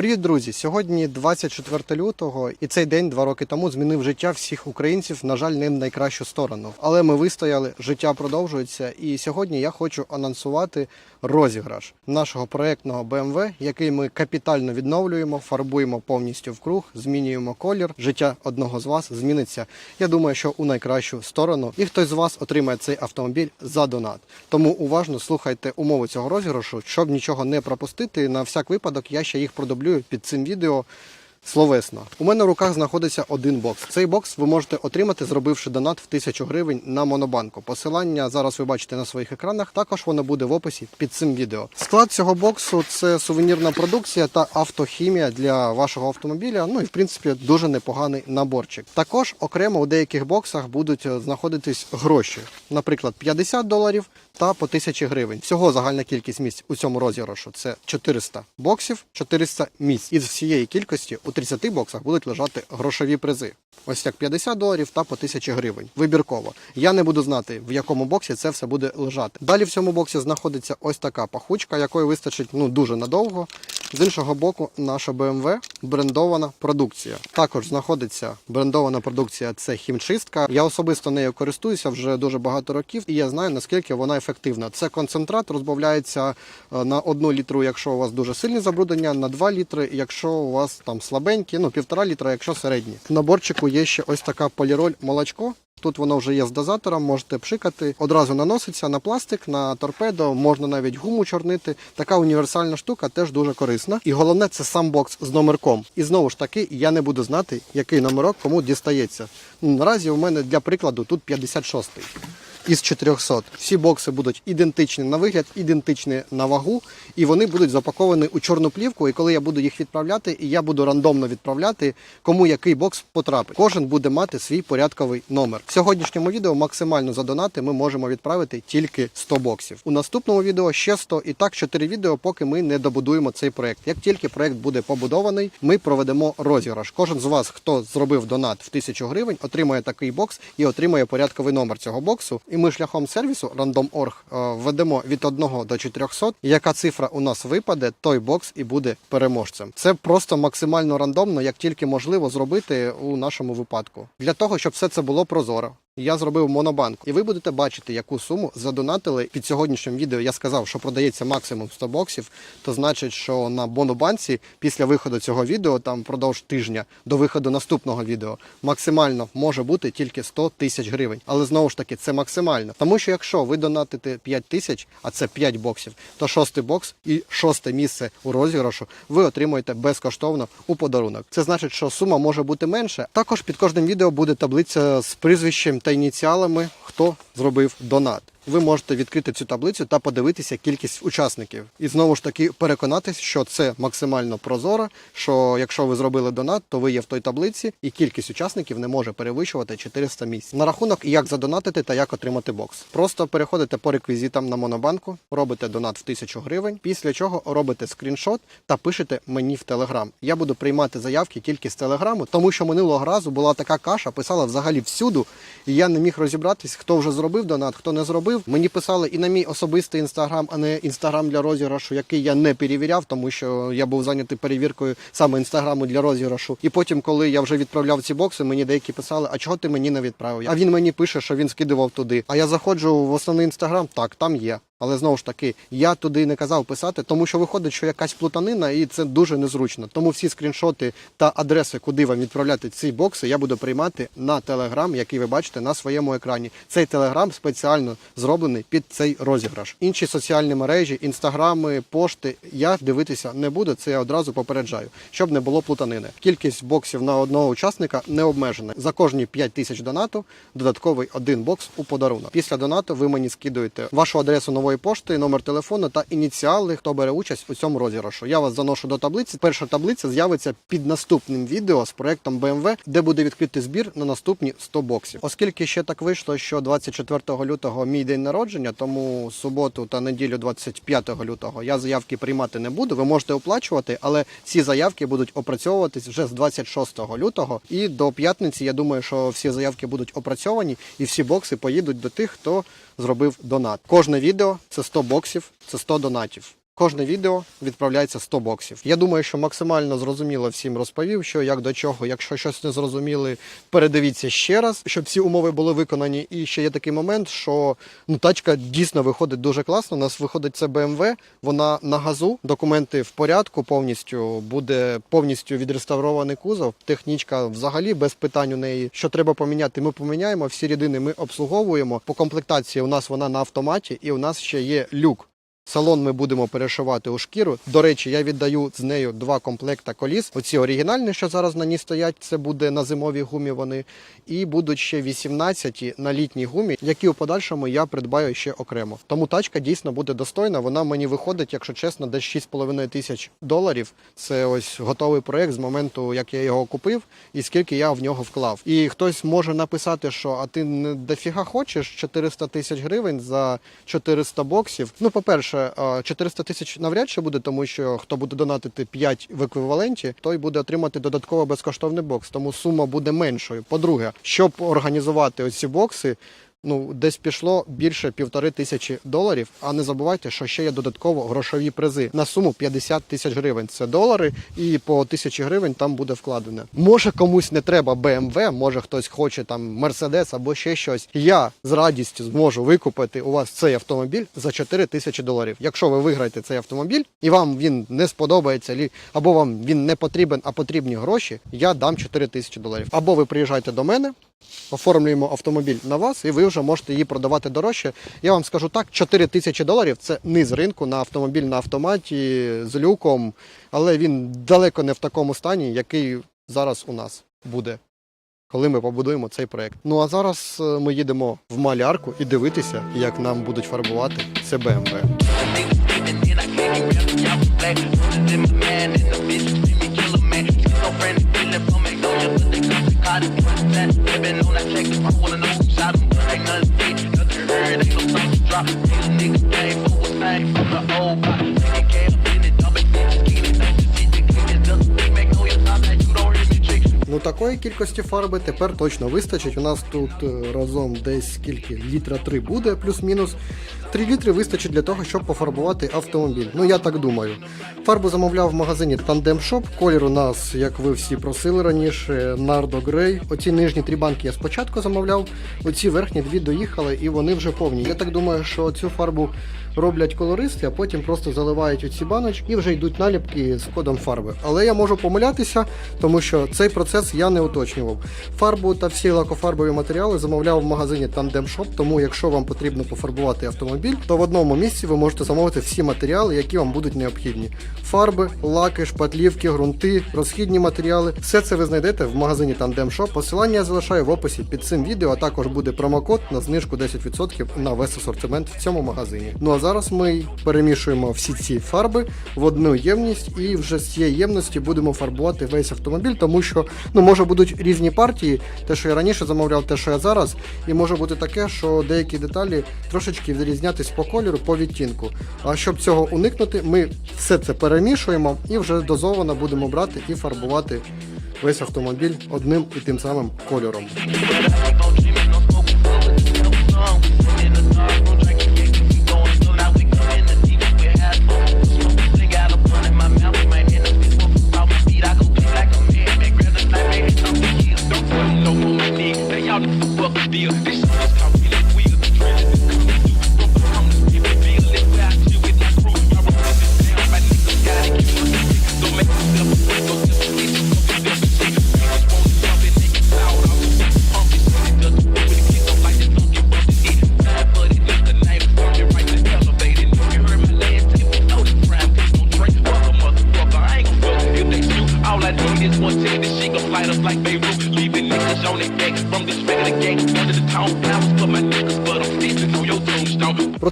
Привіт, друзі! Сьогодні 24 лютого, і цей день два роки тому змінив життя всіх українців. На жаль, не в найкращу сторону. Але ми вистояли, життя продовжується. І сьогодні я хочу анонсувати розіграш нашого проектного BMW, який ми капітально відновлюємо, фарбуємо повністю в круг, змінюємо колір. Життя одного з вас зміниться. Я думаю, що у найкращу сторону. І хтось з вас отримає цей автомобіль за донат. Тому уважно слухайте умови цього розіграшу, щоб нічого не пропустити. На всяк випадок я ще їх продублюю під цим відео. Словесно, у мене в руках знаходиться один бокс. Цей бокс ви можете отримати, зробивши донат в 1000 гривень на Монобанку. Посилання зараз ви бачите на своїх екранах. Також воно буде в описі під цим відео. Склад цього боксу це сувенірна продукція та автохімія для вашого автомобіля. Ну і в принципі дуже непоганий наборчик. Також окремо у деяких боксах будуть е, знаходитись гроші, наприклад, 50 доларів та по 1000 гривень. Всього загальна кількість місць у цьому розіграшу це 400 боксів, 400 місць. Із всієї кількості у 30 боксах будуть лежати грошові призи. Ось як 50 доларів та по 1000 гривень. Вибірково. Я не буду знати, в якому боксі це все буде лежати. Далі в цьому боксі знаходиться ось така пахучка, якої вистачить ну дуже надовго. З іншого боку, наша BMW брендована продукція. Також знаходиться брендована продукція це хімчистка. Я особисто нею користуюся вже дуже багато років, і я знаю наскільки вона ефективна. Це концентрат розбавляється е, на одну літру, якщо у вас дуже сильні забруднення, на 2 літри, якщо у вас там слабенькі, ну півтора літра, якщо середні. В наборчику є ще ось така поліроль молочко. Тут воно вже є з дозатором, можете пшикати. Одразу наноситься на пластик, на торпедо, можна навіть гуму чорнити. Така універсальна штука теж дуже корисна. І головне це сам бокс з номерком. І знову ж таки, я не буду знати, який номерок кому дістається. Наразі у мене для прикладу тут 56-й. Із 400. Всі бокси будуть ідентичні на вигляд, ідентичні на вагу, і вони будуть запаковані у чорну плівку. І коли я буду їх відправляти, і я буду рандомно відправляти, кому який бокс потрапить. Кожен буде мати свій порядковий номер. В сьогоднішньому відео максимально за донати ми можемо відправити тільки 100 боксів. У наступному відео ще 100 і так 4 відео, поки ми не добудуємо цей проект. Як тільки проект буде побудований, ми проведемо розіграш. Кожен з вас, хто зробив донат в 1000 гривень, отримає такий бокс і отримає порядковий номер цього боксу. І ми шляхом сервісу Random.org е, введемо від 1 до 400. Яка цифра у нас випаде, той бокс і буде переможцем. Це просто максимально рандомно, як тільки можливо зробити у нашому випадку. Для того, щоб все це було прозоро. Я зробив монобанк, і ви будете бачити, яку суму задонатили під сьогоднішнім відео. Я сказав, що продається максимум 100 боксів. То значить, що на монобанці після виходу цього відео, там продовж тижня до виходу наступного відео, максимально може бути тільки 100 тисяч гривень. Але знову ж таки, це максимально. Тому що якщо ви донатите 5 тисяч, а це 5 боксів, то шостий бокс і шосте місце у розіграшу ви отримуєте безкоштовно у подарунок. Це значить, що сума може бути менше. Також під кожним відео буде таблиця з прізвищем та ініціалами, хто зробив донат. Ви можете відкрити цю таблицю та подивитися кількість учасників. І знову ж таки переконатись, що це максимально прозоро. Що якщо ви зробили донат, то ви є в той таблиці, і кількість учасників не може перевищувати 400 місць. На рахунок, як задонатити та як отримати бокс. Просто переходите по реквізитам на монобанку, робите донат в 1000 гривень, після чого робите скріншот та пишете мені в телеграм. Я буду приймати заявки тільки з телеграму, тому що минулого разу була така каша, писала взагалі всюду, і я не міг розібратись, хто вже зробив донат, хто не зробив. Мені писали і на мій особистий інстаграм, а не інстаграм для розіграшу, який я не перевіряв, тому що я був зайнятий перевіркою саме інстаграму для розіграшу. І потім, коли я вже відправляв ці бокси, мені деякі писали, а чого ти мені не відправив? А він мені пише, що він скидував туди. А я заходжу в основний інстаграм, так, там є. Але знову ж таки, я туди не казав писати, тому що виходить, що якась плутанина, і це дуже незручно. Тому всі скріншоти та адреси, куди вам відправляти ці бокси, я буду приймати на телеграм, який ви бачите на своєму екрані. Цей телеграм спеціально зроблений під цей розіграш. Інші соціальні мережі, інстаграми, пошти я дивитися не буду. Це я одразу попереджаю, щоб не було плутанини. Кількість боксів на одного учасника не обмежена. За кожні 5 тисяч донату додатковий один бокс у подарунок. Після донату ви мені скидуєте вашу адресу нової пошти, номер телефону та ініціали, хто бере участь у цьому розіграшу. Я вас заношу до таблиці. Перша таблиця з'явиться під наступним відео з проектом BMW, де буде відкритий збір на наступні 100 боксів. Оскільки ще так вийшло, що 24 лютого мій день народження, тому суботу та неділю 25 лютого я заявки приймати не буду. Ви можете оплачувати, але ці заявки будуть опрацьовуватись вже з 26 лютого. І до п'ятниці я думаю, що всі заявки будуть опрацьовані і всі бокси поїдуть до тих, хто зробив донат. Кожне відео це 100 боксів, це 100 донатів. Кожне відео відправляється 100 боксів. Я думаю, що максимально зрозуміло всім розповів, що як до чого. Якщо щось не зрозуміли, передивіться ще раз, щоб всі умови були виконані. І ще є такий момент, що ну тачка дійсно виходить дуже класно. У нас виходить це BMW, вона на газу, документи в порядку повністю буде повністю відреставрований кузов. Технічка взагалі без питань у неї. Що треба поміняти, ми поміняємо. Всі рідини ми обслуговуємо. По комплектації у нас вона на автоматі, і у нас ще є люк. Салон ми будемо перешивати у шкіру. До речі, я віддаю з нею два комплекта коліс. Оці оригінальні, що зараз на ній стоять, це буде на зимовій гумі вони. І будуть ще 18 на літній гумі, які у подальшому я придбаю ще окремо. Тому тачка дійсно буде достойна. Вона мені виходить, якщо чесно, десь 6,5 тисяч доларів. Це ось готовий проект з моменту, як я його купив, і скільки я в нього вклав. І хтось може написати, що а ти не дофіга хочеш 400 тисяч гривень за 400 боксів. Ну, по-перше, е, 400 тисяч навряд чи буде, тому що хто буде донатити 5 в еквіваленті, той буде отримати додатково безкоштовний бокс. Тому сума буде меншою. По-друге, щоб організувати оці бокси. Ну, десь пішло більше півтори тисячі доларів. А не забувайте, що ще є додатково грошові призи на суму 50 тисяч гривень. Це долари, і по тисячі гривень там буде вкладене. Може комусь не треба BMW, може хтось хоче там Mercedes або ще щось. Я з радістю зможу викупити у вас цей автомобіль за 4 тисячі доларів. Якщо ви виграєте цей автомобіль і вам він не сподобається, або вам він не потрібен, а потрібні гроші, я дам 4 тисячі доларів. Або ви приїжджаєте до мене. Оформлюємо автомобіль на вас, і ви вже можете її продавати дорожче. Я вам скажу так: 4 тисячі доларів це низ ринку на автомобіль на автоматі з люком, але він далеко не в такому стані, який зараз у нас буде, коли ми побудуємо цей проект. Ну а зараз е, ми їдемо в малярку і дивитися, як нам будуть фарбувати це I've been on that check. If I wanna know who shot him, ain't nothing dead, nothing heard, ain't no something drop. These niggas game, but what's name from the old block. Ну такої кількості фарби тепер точно вистачить. У нас тут е, разом десь скільки літра 3 буде, плюс-мінус. 3 літри вистачить для того, щоб пофарбувати автомобіль. Ну я так думаю. Фарбу замовляв в магазині Tandem Shop. Колір у нас, як ви всі просили раніше, Nardo Grey. Оці нижні три банки я спочатку замовляв. Оці верхні дві доїхали і вони вже повні. Я так думаю, що цю фарбу роблять колористи, а потім просто заливають оці баночки і вже йдуть наліпки з кодом фарби. Але я можу помилятися, тому що цей процес я не уточнював. Фарбу та всі лакофарбові матеріали замовляв в магазині Shop, тому якщо вам потрібно пофарбувати автомобіль, то в одному місці ви можете замовити всі матеріали, які вам будуть необхідні: фарби, лаки, шпатлівки, ґрунти, розхідні матеріали. Все це ви знайдете в магазині Tandem. Посилання я залишаю в описі під цим відео, а також буде промокод на знижку 10% на весь асортимент в цьому магазині. Ну а зараз ми перемішуємо всі ці фарби в одну ємність, і вже з цієї ємності будемо фарбувати весь автомобіль, тому що ну може будуть різні партії, те, що я раніше замовляв, те, що я зараз, і може бути таке, що деякі деталі трошечки відрізнятись по кольору, по відтінку. А щоб цього уникнути, ми все це перемішуємо і вже дозовано будемо брати і фарбувати весь автомобіль одним і тим самим кольором.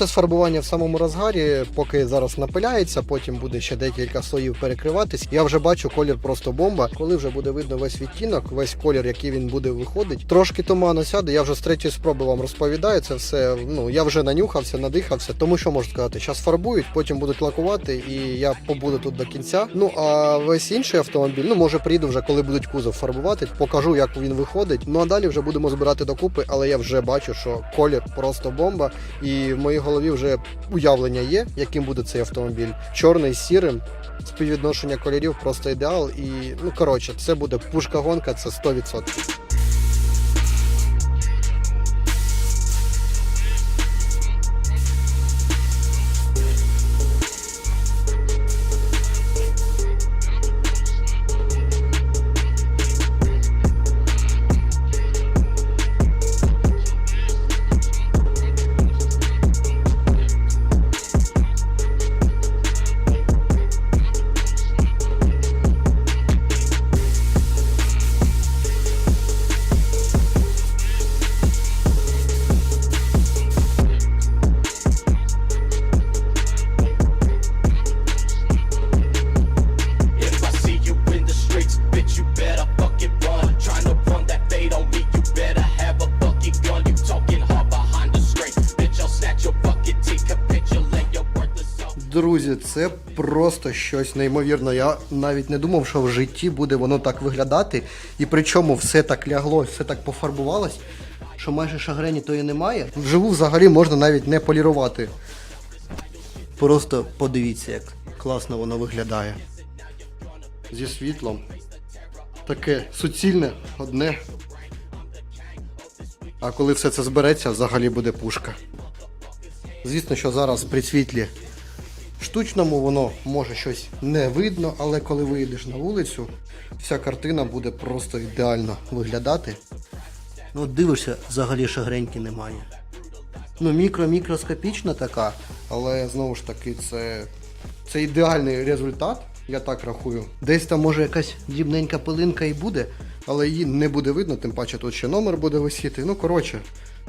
Процес фарбування в самому розгарі, поки зараз напиляється, потім буде ще декілька слоїв перекриватись. Я вже бачу колір просто бомба. Коли вже буде видно весь відтінок, весь колір, який він буде виходить. Трошки туману сяде. Я вже з третьої спроби вам розповідаю це все. Ну я вже нанюхався, надихався. Тому що можу сказати, зараз фарбують, потім будуть лакувати, і я побуду тут до кінця. Ну а весь інший автомобіль, ну може приїду вже, коли будуть кузов фарбувати, покажу, як він виходить. Ну а далі вже будемо збирати докупи, але я вже бачу, що колір просто бомба. І в моїй голові вже уявлення є, яким буде цей автомобіль. Чорний з сірим. Співвідношення кольорів просто ідеал. І ну коротше, це буде пушка-гонка, це 100%. Щось неймовірне. Я навіть не думав, що в житті буде воно так виглядати. І причому все так лягло, все так пофарбувалось, що майже шагрені то і немає. Вживу взагалі можна навіть не полірувати. Просто подивіться, як класно воно виглядає. Зі світлом. Таке суцільне, одне. А коли все це збереться, взагалі буде пушка. Звісно, що зараз при світлі штучному воно може щось не видно, але коли вийдеш на вулицю, вся картина буде просто ідеально виглядати. Ну, дивишся, взагалі шагреньки немає. Ну, мікро-мікроскопічна така, але знову ж таки, це, це ідеальний результат, я так рахую. Десь там може якась дрібненька пилинка і буде, але її не буде видно, тим паче тут ще номер буде висіти. Ну, коротше,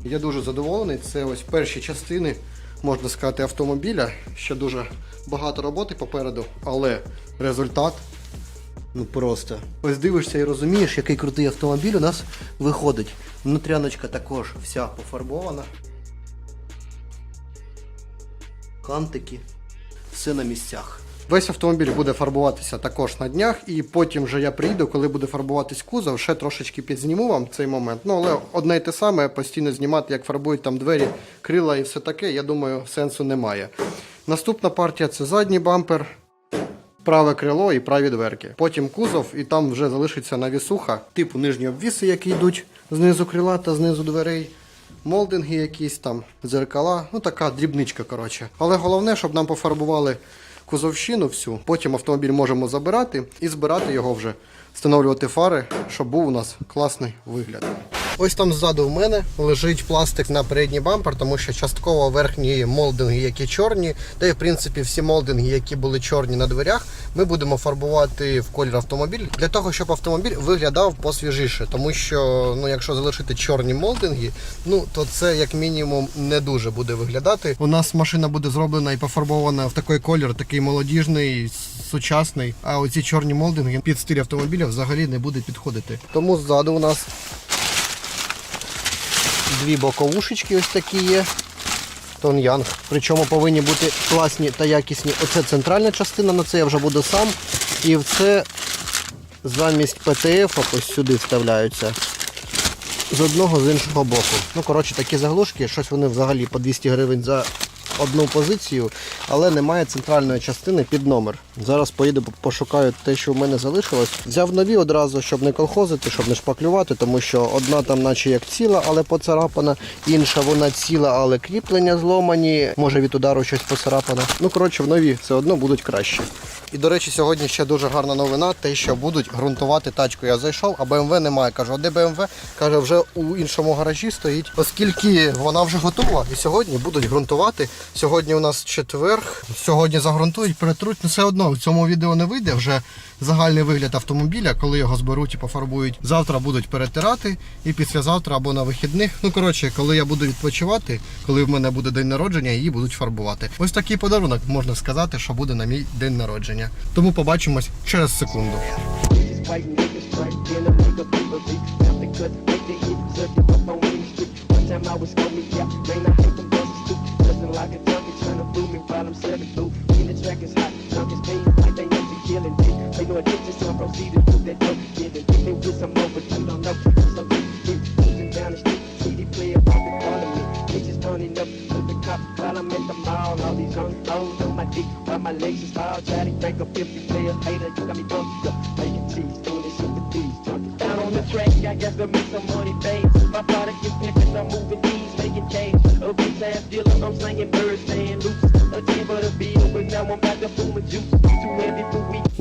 я дуже задоволений. Це ось перші частини, можна сказати, автомобіля. Ще дуже багато роботи попереду, але результат Ну просто. Ось дивишся і розумієш, який крутий автомобіль у нас виходить. Внутряночка також вся пофарбована. Кантики. Все на місцях. Весь автомобіль буде фарбуватися також на днях, і потім вже я приїду, коли буде фарбуватись кузов, ще трошечки підзніму вам цей момент. Ну, але одне й те саме, постійно знімати, як фарбують там двері, крила і все таке, я думаю, сенсу немає. Наступна партія це задній бампер праве крило і праві дверки. Потім кузов, і там вже залишиться навісуха, типу нижні обвіси, які йдуть знизу крила та знизу дверей. Молдинги якісь там, дзеркала, ну така дрібничка, коротше. Але головне, щоб нам пофарбували кузовщину всю. Потім автомобіль можемо забирати і збирати його вже, встановлювати фари, щоб був у нас класний вигляд. Ось там ззаду в мене лежить пластик на передній бампер, тому що частково верхні молдинги, які чорні, та й в принципі всі молдинги, які були чорні на дверях, ми будемо фарбувати в колір автомобіль для того, щоб автомобіль виглядав посвіжіше. Тому що ну, якщо залишити чорні молдинги, ну то це як мінімум не дуже буде виглядати. У нас машина буде зроблена і пофарбована в такий колір, такий молодіжний, сучасний. А оці чорні молдинги під стиль автомобіля взагалі не буде підходити. Тому ззаду у нас дві боковушечки ось такі є. Тон Янг. Причому повинні бути класні та якісні. Оце центральна частина, на це я вже буду сам. І в це замість ПТФ ось сюди вставляються. З одного, з іншого боку. Ну, коротше, такі заглушки, щось вони взагалі по 200 гривень за одну позицію, але немає центральної частини під номер. Зараз поїду пошукаю те, що в мене залишилось. Взяв нові одразу, щоб не колхозити, щоб не шпаклювати, тому що одна там, наче як ціла, але поцарапана, інша вона ціла, але кріплення зломані. Може від удару щось поцарапане. Ну, коротше, в нові все одно будуть краще. І до речі, сьогодні ще дуже гарна новина, те, що будуть ґрунтувати тачку. Я зайшов, а BMW немає. Кажу, а де BMW? Каже, вже у іншому гаражі стоїть, оскільки вона вже готова. І сьогодні будуть ґрунтувати. Сьогодні у нас четверг. Сьогодні загрунтують, перетруть. Ну все одно в цьому відео не вийде вже загальний вигляд автомобіля, коли його зберуть і пофарбують. Завтра будуть перетирати, і післязавтра або на вихідних. Ну коротше, коли я буду відпочивати, коли в мене буде день народження, її будуть фарбувати. Ось такий подарунок можна сказати, що буде на мій день народження. Тому побачимось через секунду. White niggas straight attention, so I proceeded to that dope getting. Hit me with some more, but you don't know. Keep it, cruising down the street, CD player popping calling me. Bitches running up to the cops while I'm at the mall. All these young hoes on my dick while my legs is all chatty. Crank up 50 player hater, you got me bumped up. Making cheese, doing this shit with these. Down on the track, I guess to make some money fame. My product is pimping, I'm moving these, making change. A bitch ass dealer, I'm slinging birds, staying loose. A ten for the bill, but now I'm back to boom with juice.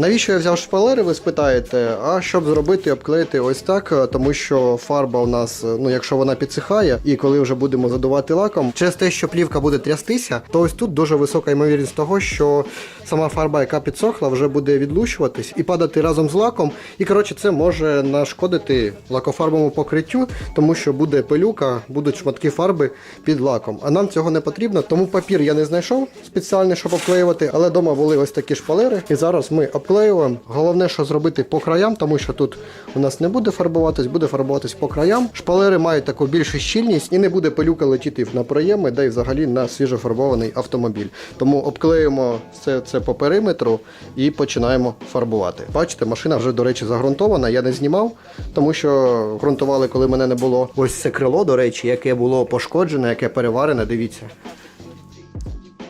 Навіщо я взяв шпалери, ви спитаєте? А щоб зробити, обклеїти ось так, е, тому що фарба у нас, е, ну якщо вона підсихає, і коли вже будемо задувати лаком, через те, що плівка буде трястися, то ось тут дуже висока ймовірність того, що сама фарба, яка підсохла, вже буде відлущуватись і падати разом з лаком. І коротше, це може нашкодити лакофарбовому покриттю, тому що буде пилюка, будуть шматки фарби під лаком. А нам цього не потрібно, тому папір я не знайшов спеціальний, щоб обклеювати, але вдома були ось такі шпалери. І зараз ми обклеюємо. Головне, що зробити по краям, тому що тут у нас не буде фарбуватись, буде фарбуватись по краям. Шпалери мають таку більшу щільність і не буде пилюка летіти на проєми, й взагалі на свіжофарбований автомобіль. Тому обклеюємо все це по периметру і починаємо фарбувати. Бачите, машина вже, до речі, загрунтована. Я не знімав, тому що ґрунтували, коли мене не було. Ось це крило, до речі, яке було пошкоджене, яке переварене. Дивіться.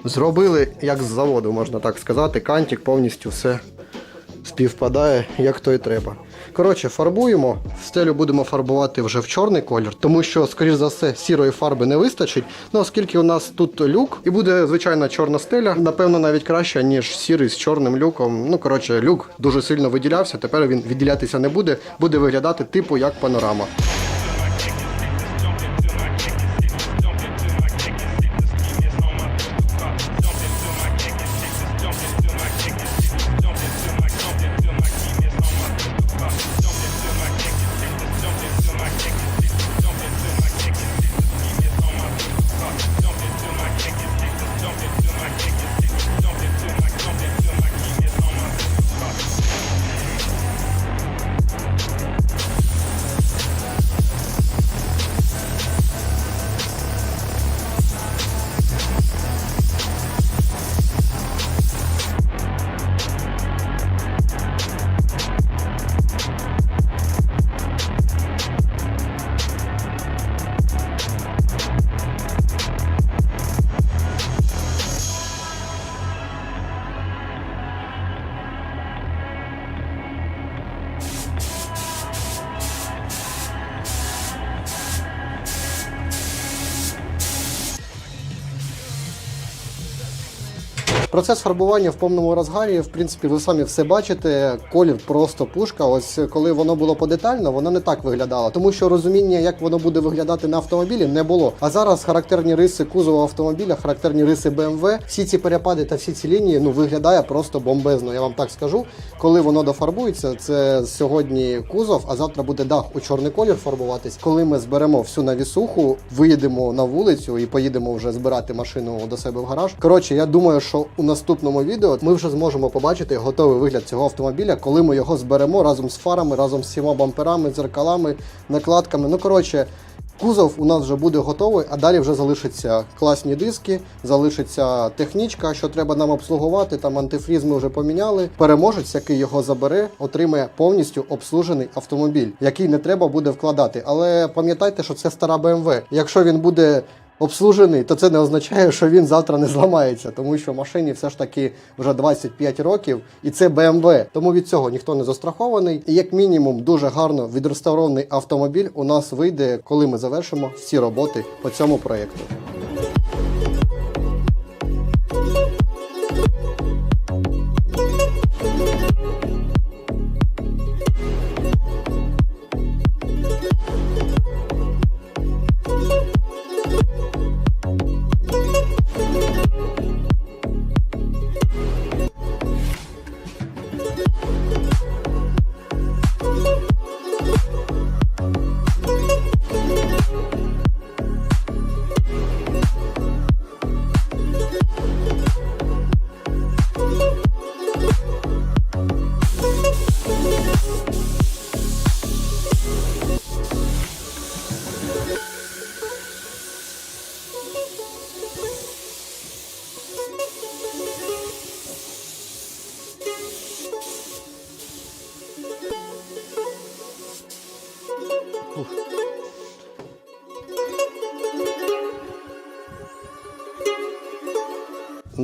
Зробили як з заводу, можна так сказати. Кантик повністю все співпадає, як то і треба. Коротше, фарбуємо. Стелю будемо фарбувати вже в чорний колір, тому що, скоріш за все, сірої фарби не вистачить. Ну, оскільки у нас тут люк, і буде звичайна чорна стеля, напевно, навіть краще, ніж сірий з чорним люком. Ну, коротше, люк дуже сильно виділявся. Тепер він відділятися не буде, буде виглядати типу як панорама. Процес фарбування в повному розгарі, в принципі, ви самі все бачите. Колір просто пушка. Ось коли воно було подетально, воно не так виглядало, тому що розуміння, як воно буде виглядати на автомобілі, не було. А зараз характерні риси кузова автомобіля, характерні риси BMW, всі ці перепади та всі ці лінії ну виглядає просто бомбезно. Я вам так скажу. Коли воно дофарбується, це сьогодні кузов, а завтра буде дах у чорний колір фарбуватись. Коли ми зберемо всю навісуху, виїдемо на вулицю і поїдемо вже збирати машину до себе в гараж. Коротше, я думаю, що у наступному відео ми вже зможемо побачити готовий вигляд цього автомобіля, коли ми його зберемо разом з фарами, разом з всіма бамперами, дзеркалами, накладками. Ну коротше. Кузов у нас вже буде готовий, а далі вже залишаться класні диски, залишиться технічка, що треба нам обслугувати. Там антифріз ми вже поміняли. Переможець, який його забере, отримає повністю обслужений автомобіль, який не треба буде вкладати. Але пам'ятайте, що це стара BMW. Якщо він буде обслужений, то це не означає, що він завтра не зламається, тому що машині все ж таки вже 25 років, і це BMW. Тому від цього ніхто не застрахований. І як мінімум, дуже гарно відреставрований автомобіль у нас вийде, коли ми завершимо всі роботи по цьому проєкту.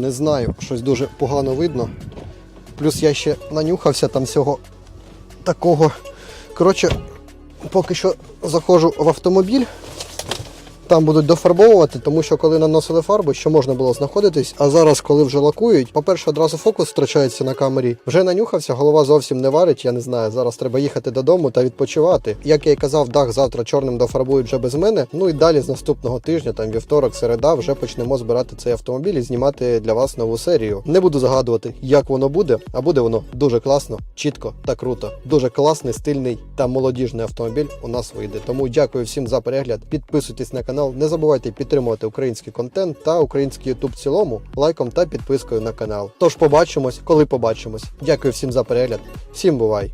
Не знаю, щось дуже погано видно. Плюс я ще нанюхався там всього такого. Коротше, поки що заходжу в автомобіль. Там будуть дофарбовувати, тому що коли наносили фарбу, що можна було знаходитись. А зараз, коли вже лакують, по-перше, одразу фокус втрачається на камері. Вже нанюхався, голова зовсім не варить. Я не знаю. Зараз треба їхати додому та відпочивати. Як я й казав, дах завтра чорним дофарбують вже без мене. Ну і далі з наступного тижня, там вівторок, середа, вже почнемо збирати цей автомобіль і знімати для вас нову серію. Не буду загадувати, як воно буде, а буде воно дуже класно, чітко та круто. Дуже класний, стильний та молодіжний автомобіль у нас вийде. Тому дякую всім за перегляд. Підписуйтесь на канал. Не забувайте підтримувати український контент та український ютуб в цілому лайком та підпискою на канал. Тож побачимось, коли побачимось. Дякую всім за перегляд. Всім бувай!